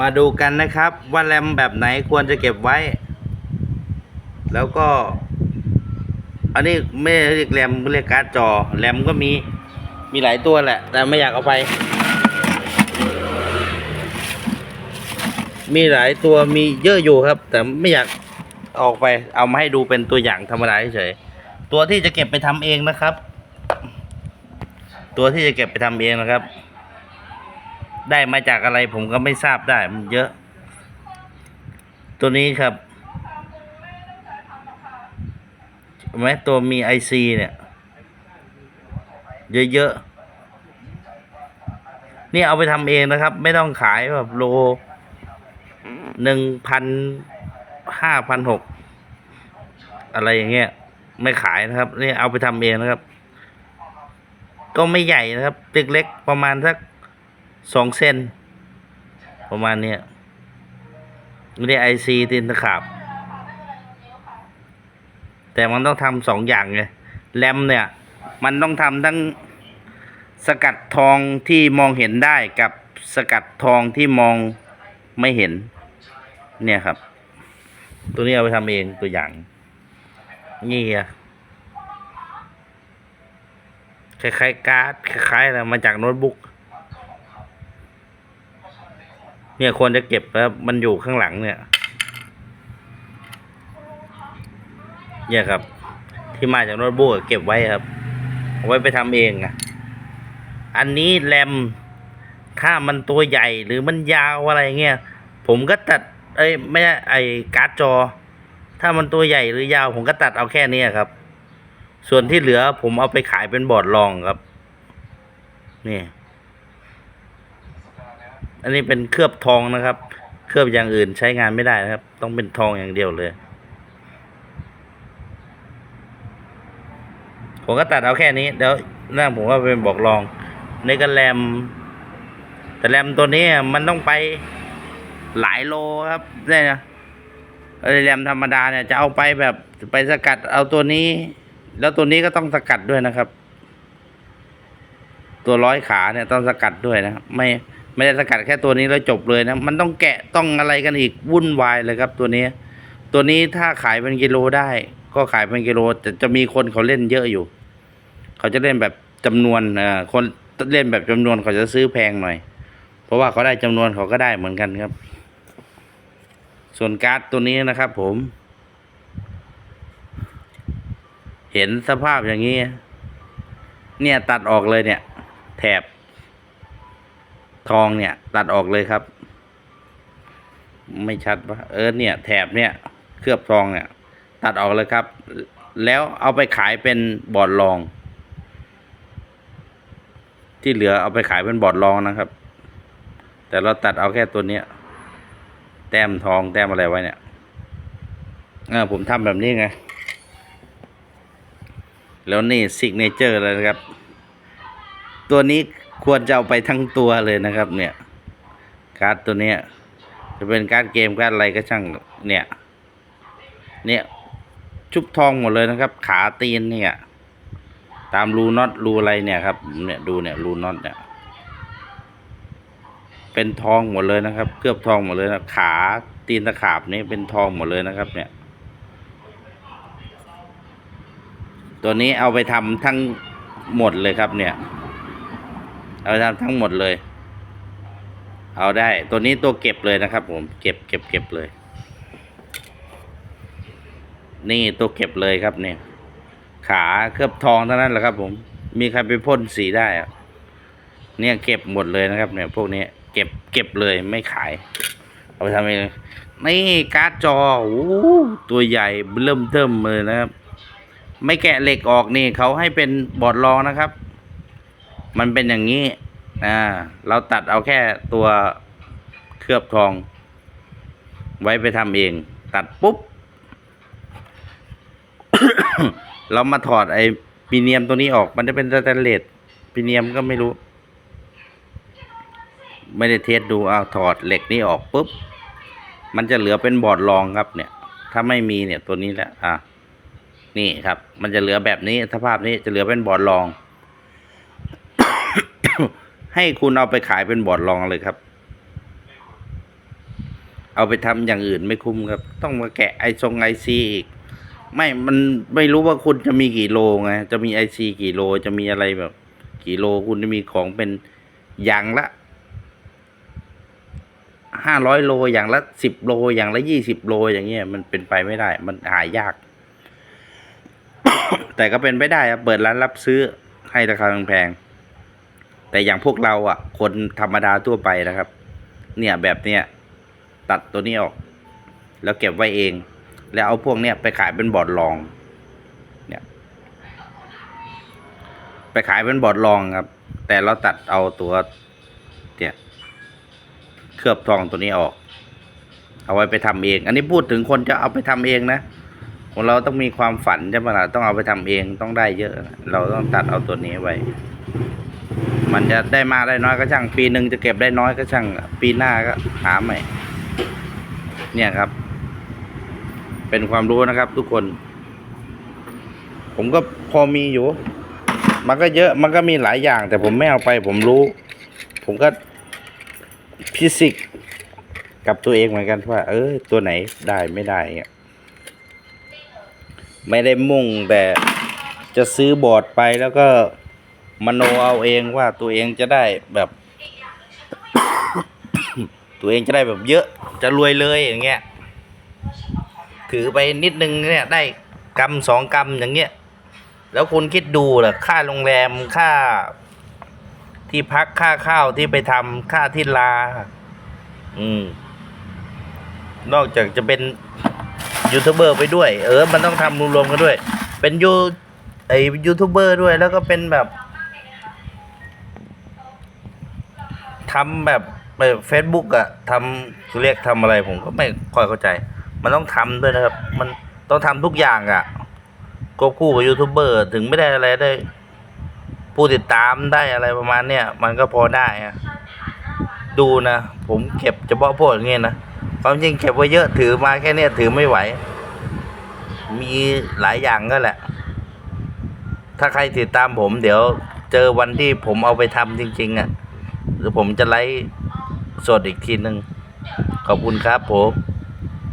มาดูกันนะครับ ว่าแรมแบบไหนควรจะเก็บไว้ แล้วก็ อันนี้ไม่เรียกแรมเรียกการ์ดจอแรมก็มีมีหลายตัวแหละ แต่ไม่อยากเอาไป มีหลายตัวมีเยอะอยู่ครับ แต่ไม่อยากออกไป เอามาให้ดูเป็นตัวอย่างธรรมดาเฉยตัวที่จะเก็บไปทำเองนะครับ ตัวที่จะเก็บไปทำเองนะครับ ได้มาจากอะไรผมก็ไม่ทราบได้มันเยอะ ตัวนี้ครับเห็นไหมตัวมีไอซีเนี่ย เยอะๆ นี่เอาไปทำเองนะครับ ไม่ต้องขายแบบโลหนึ่งพันห้าพันหกอะไรอย่างเงี้ย ไม่ขายนะครับ นี่เอาไปทำเองนะครับ ก็ไม่ใหญ่นะครับเล็กๆประมาณสัก สองเซนประมาณเนี้ยไม่ได้ไอซีตินตะขาบ แต่มันต้องทำสองอย่างไงแรมเนี่ย มันต้องทำทั้งสกัดทองที่มองเห็นได้กับสกัดทองที่มองไม่เห็น เนี่ยครับ ตัวนี้เอาไปทำเองตัวอย่างนี่อะคล้ายๆการ์ดคล้ายๆอะไรมาจากโน้ตบุ๊ก เนี่ยควรจะเก็บแล้วมันอยู่ข้างหลังเนี่ย เนี่ยครับ ที่มาจากโน้ตบุ๊กเก็บไว้ครับเอาไว้ไปทำเองอะอันนี้แรมถ้ามันตัวใหญ่หรือมันยาวอะไรเงี้ยผมก็ตัด เอ้ยไม่ใช่ไอการ์ดจอ ถ้ามันตัวใหญ่หรือยาว ผมก็ตัดเอาแค่นี้ครับ ส่วนที่เหลือผมเอาไปขายเป็นบอร์ดรองครับ นี่ อันนี้เป็นเคลือบทองนะครับ เคลือบอย่างอื่นใช้งานไม่ได้นะครับ ต้องเป็นทองอย่างเดียวเลย ผมก็ตัดเอาแค่นี้ เดี๋ยวหน้าผมก็เป็นบอกรองในกระแรมแต่แรมตัวนี้มันต้องไปหลายโลครับเนี่ยนะไอแรมธรรมดาเนี่ยจะเอาไปแบบไปสกัดเอาตัวนี้ แล้วตัวนี้ก็ต้องสกัดด้วยนะครับ ตัวร้อยขาเนี่ยต้องสกัดด้วยนะ ไม่ ไม่ได้สกัดแค่ตัวนี้แล้วจบเลยนะ มันต้องแกะต้องอะไรกันอีกวุ่นวายเลยครับ ตัวนี้ ตัวนี้ถ้าขายเป็นกิโลได้ ก็ขายเป็นกิโล แต่จะมีคนเขาเล่นเยอะอยู่ เขาจะเล่นแบบจำนวนเอ่อคนเล่นแบบจำนวนเขาจะซื้อแพงหน่อย เพราะว่าเขาได้จำนวนเขาก็ได้เหมือนกันครับ ส่วนการ์ดตัวนี้นะครับ ผม เห็นสภาพอย่างนี้ เนี่ยตัดออกเลยเนี่ย แถบ ทองเนี่ย ตัดออกเลยครับ ไม่ชัดปะเออเนี่ย แถบเนี่ย เคลือบทองเนี่ย ตัดออกเลยครับ แล้วเอาไปขายเป็นบอร์ดรอง ที่เหลือเอาไปขายเป็นบอร์ดรองนะครับ แต่เราตัดเอาแค่ตัวเนี้ยแต้มทองแต้มอะไรไว้เนี่ยเออผมทำแบบนี้ไง แล้วนี่ซิกเนเจอร์เลยนะครับ ตัวนี้ ควรจะเอาไปทั้งตัวเลยนะครับ เนี่ย การ์ดตัวเนี้ย จะเป็นการ์ดเกมการ์ดอะไรก็ช่างเนี่ย เนี่ยชุบทองหมดเลยนะครับ ขาตีนเนี่ย ตามรูน็อตรูอะไรเนี่ยครับ เนี่ยดูเนี่ยรูน็อตเนี่ย เป็นทองหมดเลยนะครับเคลือบทองหมดเลยนะขาตีนตะขาบนี่เป็นทองหมดเลยนะครับ เนี่ย ตัวนี้เอาไปทำทั้งหมดเลยครับเนี่ย เอาทำทั้งหมดเลย เอาได้ ตัวนี้ตัวเก็บเลยนะครับผม เก็บเก็บเก็บเลย นี่ตัวเก็บเลยครับเนี่ย ขาเคลือบทองเท่านั้นแหละครับ ผม มีใครไปพ่นสีได้อะเนี่ยเก็บหมดเลยนะครับ เนี่ย พวกนี้เก็บเก็บเลยไม่ขาย เอาไปทำเองนี่การ์ดจอโอ้โหตัวใหญ่เริ่มเทิมเลยนะครับ ไม่แกะเหล็กออกนี่เขาให้เป็นบอร์ดรองนะครับ มันเป็นอย่างนี้อ่าเราตัดเอาแค่ตัวเคลือบทอง ไว้ไปทำเอง ตัดปุ๊บ เรามาถอดไอ้ปีเนียมตัวนี้ออก มันจะเป็นสแตนเลสปีเนียมก็ไม่รู้ ไม่ได้เทสดูเอาถอดเหล็กนี้ออกปุ๊บ มันจะเหลือเป็นบอร์ดรองครับ เนี่ย ถ้าไม่มีเนี่ยตัวนี้แหละอะนี่ครับ มันจะเหลือแบบนี้สภาพนี้จะเหลือเป็นบอร์ดรอง ให้คุณเอาไปขายเป็นบอร์ดรองเลยครับ เอาไปทำอย่างอื่นไม่คุ้มครับ ต้องมาแกะไอซงไอซีอีก ไม่มันไม่รู้ว่าคุณจะมีกี่โลไงจะมีไอซีกี่โลจะมีอะไรแบบ กี่โลคุณจะมีของเป็นอย่างละห้าร้อยโลอย่างละสิบโลอย่างละยี่สิบโลอย่างเงี้ยมันเป็นไปไม่ได้ มันหายาก แต่ก็เป็นไปได้ครับเปิดร้านรับซื้อให้ราคาแพงๆ แต่อย่างพวกเราอะ คนธรรมดาทั่วไปนะครับ เนี่ยแบบเนี้ยตัดตัวนี้ออก แล้วเก็บไว้เอง แล้วเอาพวกเนี้ยไปขายเป็นบอร์ดรอง เนี่ย ไปขายเป็นบอร์ดรองครับ แต่เราตัดเอาตัวเนี่ยเคลือบทองตัวนี้ออก เอาไว้ไปทำเอง อันนี้พูดถึงคนจะเอาไปทำเองนะของเราต้องมีความฝันใช่ไหมล่ะต้องเอาไปทำเองต้องได้เยอะ เราต้องตัดเอาตัวนี้ไว้ มันจะได้มากได้น้อยก็ช่าง ปีหนึ่งจะเก็บได้น้อยก็ช่าง ปีหน้าก็หาใหม่ เนี่ยครับ เป็นความรู้นะครับ ทุกคน ผมก็พอมีอยู่ มันก็เยอะมันก็มีหลายอย่าง แต่ผมไม่เอาไป ผมรู้ ผมก็พิสิกกับตัวเองเหมือนกันว่า เออ ตัวไหนได้ไม่ได้เงี้ยไม่ได้มุ่งแต่จะซื้อบอร์ดไปแล้วก็ มโนเอาเองว่าตัวเองจะได้แบบ ตัวเองจะได้แบบเยอะจะรวยเลยอย่างเงี้ยถือไปนิดนึงเนี่ยได้กำสองกำอย่างเงี้ยแล้วคุณคิดดูล่ะค่าโรงแรมค่า ที่พักค่าข้าวที่ไปทำค่าที่ลา อืม นอกจากจะเป็นยูทูบเบอร์ไปด้วย เออ มันต้องทำรวมๆกันด้วย เป็นยูไอยูทูบเบอร์ด้วย แล้วก็เป็นแบบ ทำแบบเฟซบุ๊กอะทำเรียกทำอะไรผมก็ไม่ค่อยเข้าใจ มันต้องทำด้วยนะครับ มันต้องทำทุกอย่างอะควบคู่กับยูทูบเบอร์ถึงไม่ได้อะไรได้ ผู้ติดตามได้อะไรประมาณเนี้ยมันก็พอได้อะดูนะผมเก็บเฉพาะพวกอย่างเงี้ยนะความจริงเก็บไว้เยอะถือมาแค่เนี้ยถือไม่ไหว มีหลายอย่างก็แหละ ถ้าใครติดตามผมเดี๋ยวเจอวันที่ผมเอาไปทำจริง ๆอะ่ะ หรือผมจะไลฟ์สดอีกทีหนึ่งขอบคุณครับผม